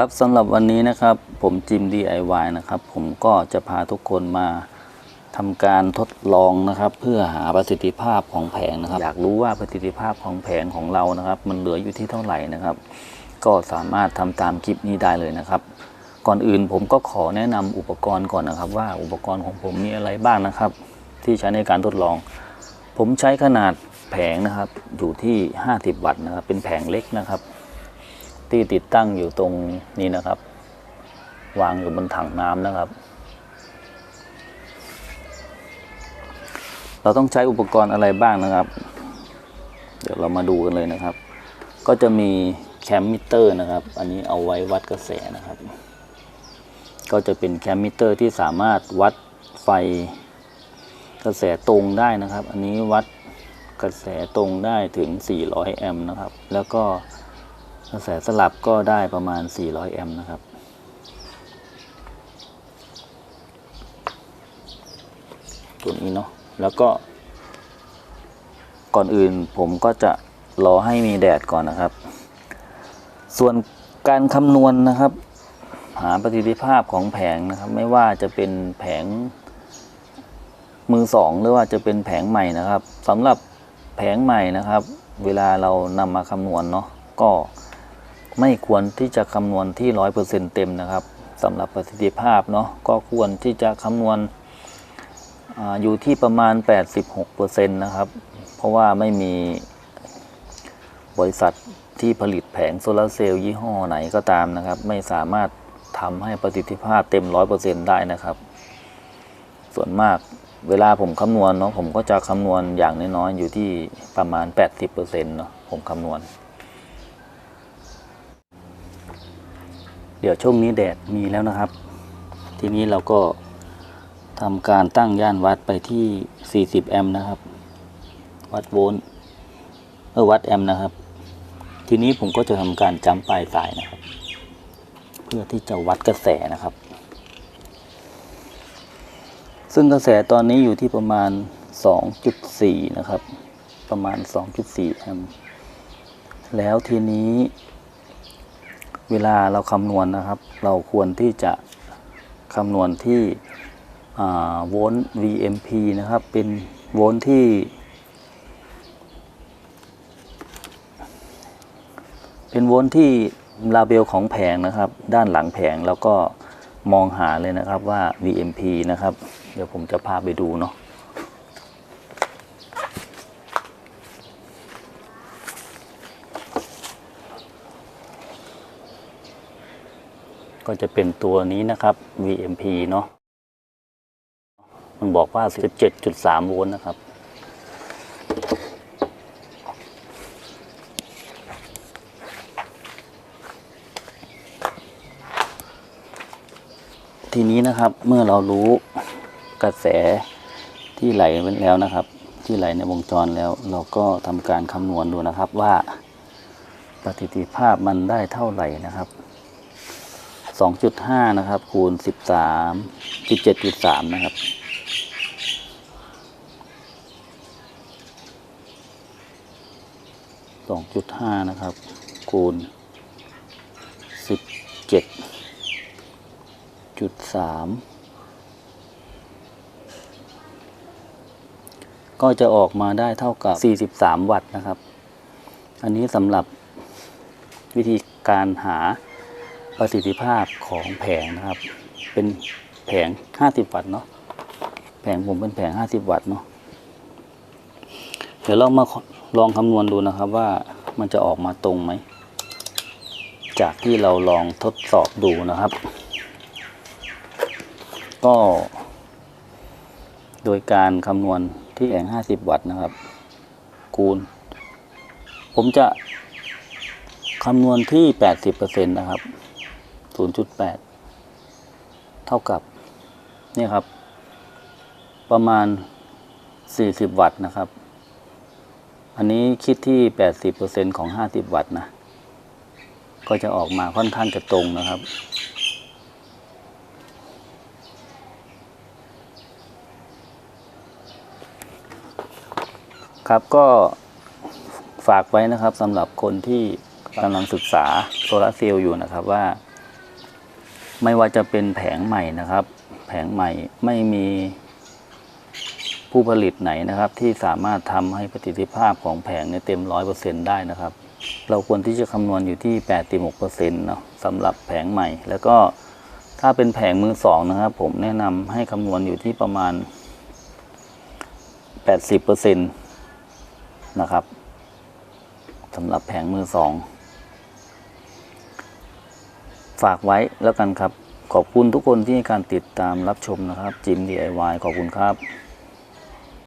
ครับสำหรับวันนี้นะครับผมจิม DIY นะครับผมก็จะพาทุกคนมาทำการทดลองนะครับ เพื่อหาประสิทธิภาพของแผงนะครับ อยากรู้ว่าประสิทธิภาพของแผงของเรานะครับ มันเหลืออยู่ที่เท่าไหร่นะครับ ก็สามารถทำตามคลิปนี้ได้เลยนะครับ ก่อนอื่นผมก็ขอแนะนำอุปกรณ์ก่อนนะครับ ว่าอุปกรณ์ของผมมีอะไรบ้างนะครับ ที่ใช้ในการทดลอง ผมใช้ขนาดแผงนะครับอยู่ที่ 50 วัตต์นะครับ เป็นแผงเล็กนะครับ ที่ติดตั้งอยู่ตรงนี้นะครับ วางอยู่บนถังน้ำนะครับ เราต้องใช้อุปกรณ์อะไรบ้างนะครับ เดี๋ยวเรามาดูกันเลยนะครับ ก็จะมีแคมมิเตอร์นะครับ อันนี้เอาไว้วัดกระแสนะครับ ก็จะเป็นแคมมิเตอร์ที่สามารถวัดไฟกระแสตรงได้นะครับ อันนี้วัดกระแสตรงได้ถึง 400 แอมป์นะครับ แล้วก็ กระแสสลับก็ได้ประมาณ 400 แอมป์นะครับ ตัวนี้เนาะแล้วก็ ก่อนอื่นผมก็จะรอให้มีแดดก่อนนะครับ ส่วนการคำนวณนะครับ หาประสิทธิภาพของแผงนะครับ ไม่ว่าจะเป็นแผงมือสองหรือว่าจะเป็นแผงใหม่นะครับสำหรับแผงใหม่นะครับ เวลาเรานำมาคำนวณเนาะก็ ไม่ควรที่จะคำนวณที่ร้อยเปอร์เซ็นเต็มนะครับสำหรับประสิทธิภาพเนาะก็ควรที่จะคำนวณออยู่ที่ประมาณ 86%นะครับ เพราะว่าไม่มีบริษัทที่ผลิตแผงโซลาร์เซลล์ยี่ห้อไหนก็ตามนะครับ ไม่สามารถทำให้ประสิทธิภาพเต็ม 100%ได้นะครับ ส่วนมากเวลาผมคำนวณเนาะผมก็จะคำนวณอย่างน้อยๆอยู่ที่ประมาณ 80%เนาะผมคำนวณ เดี๋ยวช่วงนี้แดดมีแล้วนะครับ ทีนี้เราก็ทำการตั้งย่านวัดไปที่ 40 แอมป์นะครับ วัดโวลต์เออวัดแอมป์นะครับ ทีนี้ผมก็จะทำการจำปลายสายนะครับ เพื่อที่จะวัดกระแสนะครับ ซึ่งกระแสตอนนี้อยู่ที่ประมาณ 2.4 นะครับ ประมาณ 2.4 แอมป์แล้วทีนี้ เวลาเราคำนวณนะครับ เราควรที่จะคำนวณที่โวลต์ VMP นะครับ เป็นโวลต์ที่ เป็นโวลต์ที่ลาเบลของแผงนะครับ ด้านหลังแผงแล้วก็มองหาเลยนะครับว่า VMP นะครับ เดี๋ยวผมจะพาไปดูเนาะ ก็จะเป็นตัวนี้นะครับ VMP เนาะมันบอกว่า 17.3 โวลต์นะครับ ทีนี้นะครับเมื่อเรารู้กระแสที่ไหลไปแล้วนะครับ ที่ไหลในวงจรแล้ว เราก็ทำการคำนวณดูนะครับว่าประสิทธิภาพมันได้เท่าไหร่นะครับ 2.5นะครับ คูณ13 17.3นะครับ2.5นะครับ คูณ17จุดสามก็จะออกมาได้เท่ากับ 43 วัตต์นะครับ อันนี้สำหรับวิธีการหา ประสิทธิภาพของแผงนะครับ เป็นแผง 50 วัตต์เนาะแผงผมเป็นแผง 50 วัตต์เนาะเดี๋ยวเรามาลองคำนวณดูนะครับว่ามันจะออกมาตรงไหม จากที่เราลองทดสอบดูนะครับ ก็ โดยการคำนวณที่แผง 50 วัตต์นะครับ คูณ ผมจะคำนวณที่ 80%นะครับ 0.8 เท่ากับนี่ครับ ประมาณ 40 วัตต์นะครับ อันนี้คิดที่ 80%ของ 50 วัตต์นะ ก็จะออกมาค่อนข้างจะตรงนะครับครับก็ฝากไว้นะครับสำหรับคนที่กำลังศึกษาโซลาร์เซลล์อยู่นะครับว่า ไม่ว่าจะเป็นแผงใหม่นะครับ แผงใหม่ไม่มีผู้ผลิตไหนนะครับ ที่สามารถทำให้ประสิทธิภาพของแผงเนี่ยเต็มร้อยเปอร์เซ็นได้นะครับ เราควรที่จะคำนวณอยู่ที่แปดหกเปอร์เซ็นต์เนาะสำหรับแผงใหม่ แล้วก็ถ้าเป็นแผงมือสองนะครับ ผมแนะนำให้คำนวณอยู่ที่ประมาณแปดสิบเปอร์เซ็นต์นะครับสำหรับแผงมือสอง ฝากไว้แล้วกันครับ ขอบคุณทุกคนที่ให้การติดตามรับชมนะครับจิม DIY ขอบคุณครับ